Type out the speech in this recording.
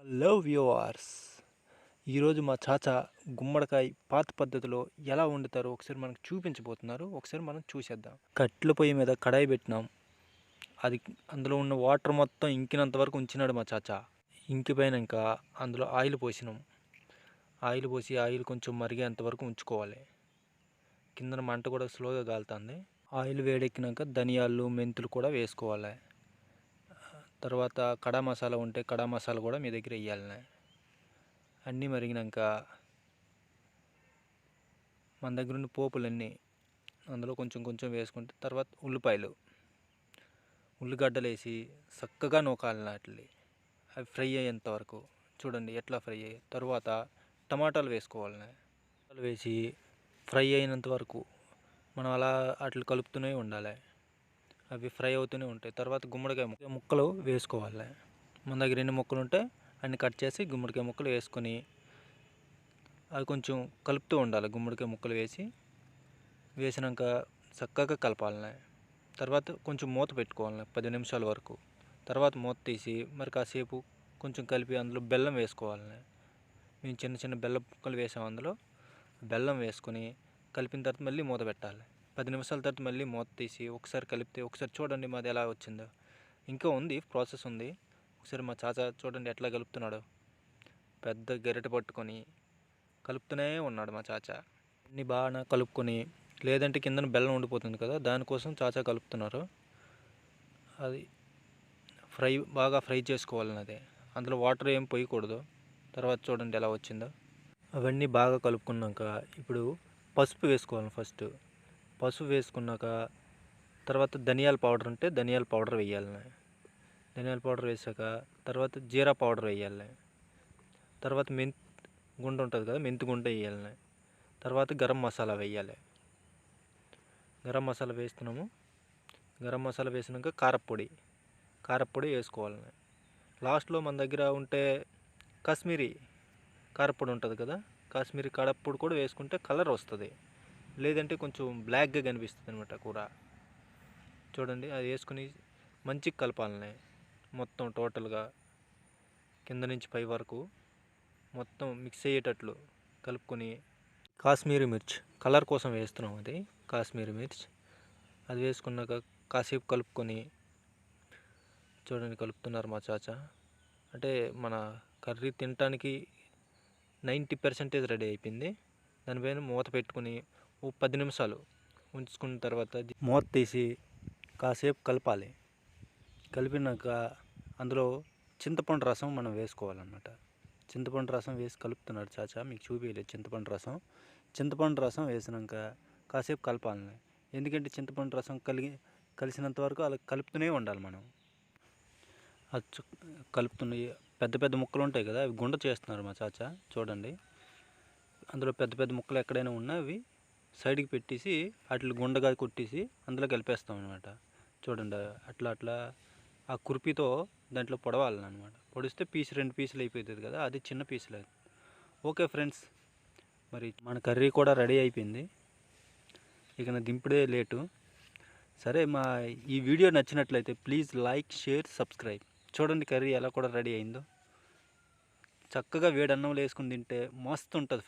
Hello viewers ఈరోజు మా చాచా గుమ్మడికాయ పాత పద్ధతిలో ఎలా వండుతారో ఒకసారి మనకు చూపించబోతున్నారు. ఒకసారి మనం చూసేద్దాం. కట్టెల పొయ్యి మీద కడాయి పెట్టినాం. అది అందులో ఉన్న వాటర్ మొత్తం ఇంకినంత వరకు ఉంచినాడు మా చాచా. ఇంకిపోయినాక అందులో ఆయిల్ పోసినాం. ఆయిల్ పోసి ఆయిల్ కొంచెం మరిగేంత వరకు ఉంచుకోవాలి. కిందన మంట కూడా స్లోగా కాలుతుంది ఆయిల్ వేడెక్కినాక ధనియాలు మెంతులు కూడా వేసుకోవాలి. తర్వాత కడా మసాలా ఉంటే కడా మసాలా కూడా మీ దగ్గర వేయాలనే అన్నీ మరిగినాక మన దగ్గర ఉన్న పోపులన్నీ అందులో కొంచెం కొంచెం వేసుకుంటే తర్వాత ఉల్లిపాయలు. ఉల్లిగడ్డలు వేసి చక్కగా నూకాలి వాటిని అవి ఫ్రై అయ్యేంత వరకు. చూడండి ఎట్లా ఫ్రై అయ్యాయి తర్వాత టమాటాలు వేసుకోవాలి టమాటాలు వేసి ఫ్రై అయినంత వరకు మనం అలా వాటిని కలుపుతూనే ఉండాలి. అవి ఫ్రై అవుతూనే ఉంటాయి. తర్వాత గుమ్మడికాయ ముక్క ముక్కలు వేసుకోవాలి. మన దగ్గర ఎన్ని ముక్కలు ఉంటే అన్ని కట్ చేసి గుమ్మడికాయ ముక్కలు వేసుకొని అవి కొంచెం కలుపుతూ ఉండాలి. గుమ్మడికాయ ముక్కలు వేసి వేసినాక చక్కగా కలపాలి. తర్వాత కొంచెం మూత పెట్టుకోవాలి పది నిమిషాల వరకు. తర్వాత మూత తీసి మరి కాసేపు కొంచెం కలిపి అందులో బెల్లం వేసుకోవాలి. మేము చిన్న చిన్న బెల్లం ముక్కలు వేసాం అందులో. బెల్లం వేసుకొని కలిపిన తర్వాత మళ్ళీ మూత పెట్టాలి. పది నిమిషాల తర్వాత మళ్ళీ మూత తీసి ఒకసారి కలిపితే ఒకసారి చూడండి మాది ఎలా వచ్చిందో. ఇంకా ఉంది ప్రాసెస్ ఉంది. ఒకసారి మా చాచా చూడండి ఎట్లా కలుపుతున్నాడు. పెద్ద గెరెట పట్టుకొని కలుపుతూనే ఉన్నాడు మా చాచా. అన్ని బాగా కలుపుకొని లేదంటే కిందన బెల్లం ఉండిపోతుంది కదా దానికోసం చాచా కలుపుతున్నారు. అది ఫ్రై బాగా ఫ్రై చేసుకోవాలని అది అందులో వాటర్ ఏం పోయకూడదు. తర్వాత చూడండి ఎలా వచ్చిందో. అవన్నీ బాగా కలుపుకున్నాక ఇప్పుడు పసుపు వేసుకోవాలి ఫస్ట్. పసుపు వేసుకున్నాక తర్వాత ధనియాల పౌడర్ ఉంటే ధనియాల పౌడర్ వేయాలి. ధనియాల పౌడర్ వేసాక తర్వాత జీరా పౌడర్ వేయాలి. తర్వాత మెంత్ గుండ ఉంటుంది కదా మెంతి గుండ వేయాలి. తర్వాత గరం మసాలా వేయాలి. గరం మసాలా వేస్తున్నాము. గరం మసాలా వేసినాక కారపొడి కారపొడి వేసుకోవాలి. లాస్ట్లో మన దగ్గర ఉంటే కాశ్మీరీ కారపొడి ఉంటుంది కదా కాశ్మీరీ కారపొడి కూడా వేసుకుంటే కలర్ వస్తుంది. లేదంటే కొంచెం బ్లాక్గా కనిపిస్తుంది అనమాట కూర. చూడండి అది వేసుకుని మంచిగా కలపాలని మొత్తం టోటల్గా కింద నుంచి పై వరకు మొత్తం మిక్స్ అయ్యేటట్లు కలుపుకొని కాశ్మీరీ మిర్చి కలర్ కోసం వేస్తున్నాం అది కాశ్మీరీ మిర్చి. అది వేసుకున్నాక కాసేపు కలుపుకొని చూడండి కలుపుతున్నారు మా చాచా. అంటే మన కర్రీ తినటానికి నైంటీ పర్సెంటేజ్ రెడీ అయిపోయింది. దానిపైన మూత పెట్టుకుని పది నిమిషాలు ఉంచుకున్న తర్వాత మూత తీసి కాసేపు కలపాలి. కలిపినాక అందులో చింతపండు రసం మనం వేసుకోవాలన్నమాట. చింతపండు రసం వేసి కలుపుతున్నాడు చాచా మీకు చూపించలేదు చింతపండు రసం. చింతపండు రసం వేసినాక కాసేపు కలపాలి. ఎందుకంటే చింతపండు రసం కలిగి కలిసినంత వరకు అలా కలుపుతూనే ఉండాలి మనం. అచ్చు కలుపుతున్న పెద్ద పెద్ద ముక్కలు ఉంటాయి కదా అవి గుండ చేస్తున్నారు మా చాచా చూడండి. అందులో పెద్ద పెద్ద ముక్కలు ఎక్కడైనా ఉన్నా అవి సైడ్కి పెట్టేసి అట్లా గుండగా కొట్టేసి అందులో కలిపేస్తాం అనమాట చూడండి అట్లా అట్లా ఆ కుర్పీతో దాంట్లో పొడవాలన్నమాట పొడిస్తే పీస్ రెండు పీసులు అయిపోతుంది కదా అది చిన్న పీసులు. ఓకే ఫ్రెండ్స్ మరి మన కర్రీ కూడా రెడీ అయిపోయింది. ఇక నా దింపుడే లేటు. సరే మా ఈ వీడియో నచ్చినట్లయితే ప్లీజ్ లైక్ షేర్ సబ్స్క్రైబ్. చూడండి కర్రీ ఎలా కూడా రెడీ అయిందో. చక్కగా వేడన్నంలో వేసుకుని తింటే మస్తు ఉంటుంది